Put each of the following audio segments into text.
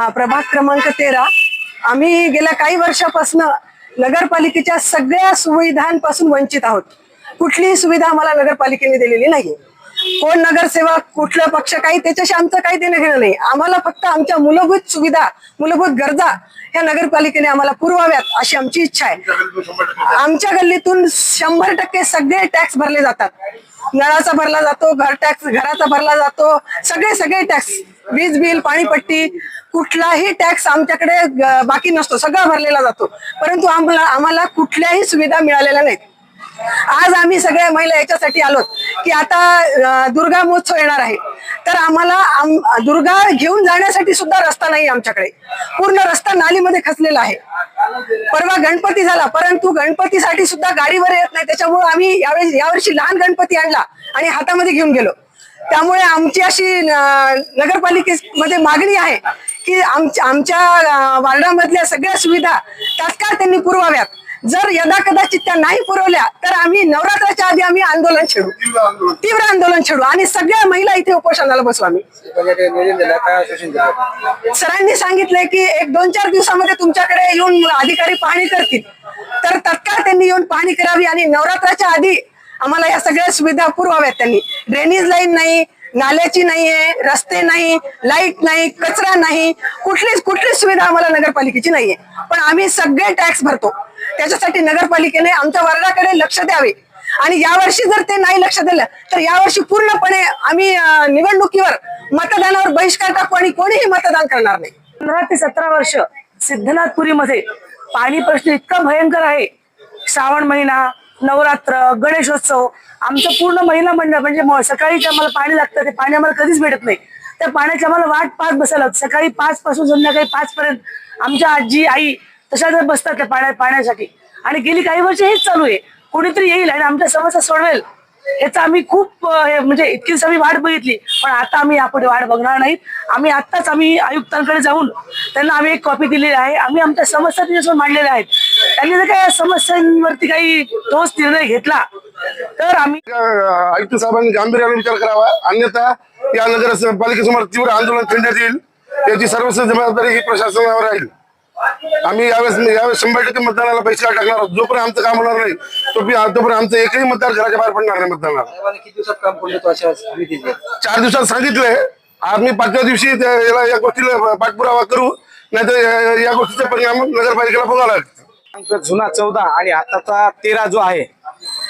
हा प्रभाग क्रमांक तेरा. आम्ही गेल्या काही वर्षापासून नगरपालिकेच्या सगळ्या सुविधांपासून वंचित आहोत. कुठलीही सुविधा आम्हाला नगरपालिकेने दिलेली नाही कोण नगरसेवक कुठला पक्ष काही त्याच्याशी आमचं काही देणं घेणं नाही. आम्हाला फक्त आमच्या मूलभूत सुविधा मूलभूत गरजा ह्या नगरपालिकेने आम्हाला पुरवाव्यात अशी आमची इच्छा आहे. आमच्या गल्लीतून शंभर टक्के सगळे टॅक्स भरले जातात. नळाचा भरला जातो घर टॅक्स घराचा भरला जातो. सगळे सगळे टॅक्स. वीज बिल पाणीपट्टी कुठलाही टॅक्स आमच्याकडे बाकी नसतो सगळा भरलेला जातो. परंतु आम्हाला आम्हाला कुठल्याही सुविधा मिळालेल्या नाहीत. आज आम्ही सगळ्या महिला याच्यासाठी आलो की आता दुर्गा महोत्सव येणार आहे. तर आम्हाला आम- दुर्गा घेऊन जाण्यासाठी सुद्धा रस्ता नाही आमच्याकडे. पूर्ण रस्ता नालीमध्ये खचलेला आहे. परवा गणपती झाला परंतु गणपतीसाठी सुद्धा गाडीवर येत नाही. त्याच्यामुळे आम्ही यावेळी यावर्षी लहान गणपती आणला आणि हातामध्ये घेऊन गेलो. त्यामुळे आमची अशी नगरपालिकेमध्ये मागणी आहे की आमच्या वार्डामधल्या सगळ्या सुविधा तात्काळ त्यांनी पुरवाव्यात. जर यदा कदाचित त्या नाही पुरवल्या तर आम्ही नवरात्राच्या आधी आम्ही आंदोलन छेडू. तीव्र आंदोलन छेडू. आणि सगळ्या महिला इथे उपोषणाला बसू आम्ही. सरांनी सांगितलंय की एक दोन चार दिवसामध्ये तुमच्याकडे येऊन अधिकारी पाहणी करतील. तर तत्काळ त्यांनी येऊन पाहणी करावी आणि नवरात्राच्या आधी आम्हाला या सगळ्या सुविधा पुरवाव्यात त्यांनी. ड्रेनेज लाईन नाही नाल्याची नाहीये रस्ते नाही लाइट नाही कचरा नाही कुठलीच कुठलीच सुविधा आम्हाला नगरपालिकेची नाहीये. पण आम्ही सगळे टॅक्स भरतो. त्याच्यासाठी नगरपालिकेने आमच्या वर्गाकडे लक्ष द्यावे. आणि यावर्षी जर ते नाही लक्ष दिलं तर यावर्षी पूर्णपणे आम्ही निवडणुकीवर मतदानावर बहिष्कार टाकू आणि कोणीही मतदान करणार नाही. पंधरा ते सतरा वर्ष सिद्धनाथपुरीमध्ये पाणी प्रश्न इतका भयंकर आहे. श्रावण महिना नवरात्र गणेशोत्सव आमचं पूर्ण महिला मंडळ म्हणजे सकाळी आम्हाला पाणी लागतं ते पाणी आम्हाला कधीच भेटत नाही. त्या पाण्याची आम्हाला वाट पाच बसायला सकाळी पाच पासून संध्याकाळी पाच पर्यंत आमच्या आजी आई तशा जर बसतात त्या पाण्या पाण्यासाठी. आणि गेली काही वर्ष हेच चालू आहे. कोणीतरी येईल आणि आमच्या समस्या सोडवेल. याचा आम्ही खूप म्हणजे इतकीच आम्ही वाट बघितली. पण आता आम्ही यापुढे वाट बघणार नाहीत आम्ही आत्ताच आम्ही आयुक्तांकडे जाऊन त्यांना आम्ही एक कॉपी दिलेली आहे. आम्ही आमच्या समस्या त्यांच्यासमोर मांडलेल्या आहेत. त्यांनी जर काही या समस्यांवरती काही ठोस निर्णय घेतला तर आम्ही आयुक्त साहेबांनी गांभीर्याने विचार करावा. अन्यथा या नगर पालिकेसमोर तीव्र आंदोलन करण्यात येईल. याची सर्वस्व जबाबदारी ही प्रशासनावर राहील. आम्ही यावेळेस यावेळेस शंभर टक्के मतदानाला पैसे टाकणार आहोत? जोपर्यंत आमचं काम होणार नाही तोपर्यंत तोपर्यंत आमचं एकही मतदार घराच्या बाहेर पडणार नाही मतदानाला. तो चार दिवसात सांगितलंय. आम्ही पाचव्या दिवशी याला या गोष्टीला पाठपुरावा करू नाहीतर या- गोष्टीचा परिणाम नगरपालिकेला भोगावा लागतो जुना चौदा आणि आताचा तेरा जो आहे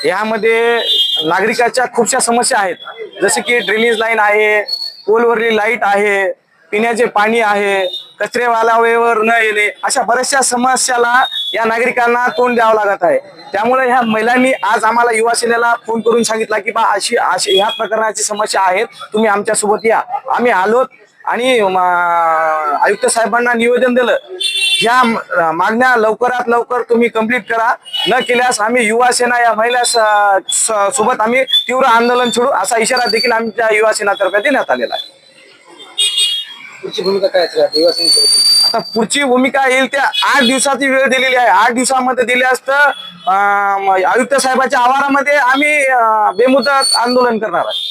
यामध्ये नागरिकाच्या खूपशा समस्या आहेत. जसे की ड्रेनेज लाईन आहे पोलवरली लाइट आहे पिण्याचे पाणी आहे कचरेवाला वेळेवर न येणे अशा बऱ्याचशा समस्याला या नागरिकांना तोंड द्यावं लागत आहे. त्यामुळे ह्या महिलांनी आज आम्हाला युवा सेनेला फोन करून सांगितला की बा अशी अशी ह्या प्रकरणाची समस्या आहेत तुम्ही आमच्यासोबत या. आम्ही आलोत आणि आयुक्त साहेबांना निवेदन दिलं. ह्या मागण्या लवकरात लवकर तुम्ही कंप्लीट करा. न केल्यास आम्ही युवा सेना या महिला सोबत आम्ही तीव्र आंदोलन छेडू असा इशारा देखील आमच्या युवा सेनातर्फे देण्यात आलेला आहे. पुढची भूमिका काय असेल आता आता पुढची भूमिका येईल त्या आठ दिवसाची वेळ दिलेली आहे. आठ दिवसामध्ये दिली असतं अं, आयुक्त साहेबाच्या आवारामध्ये आम्ही अं, बेमुदत आंदोलन करणार आहे.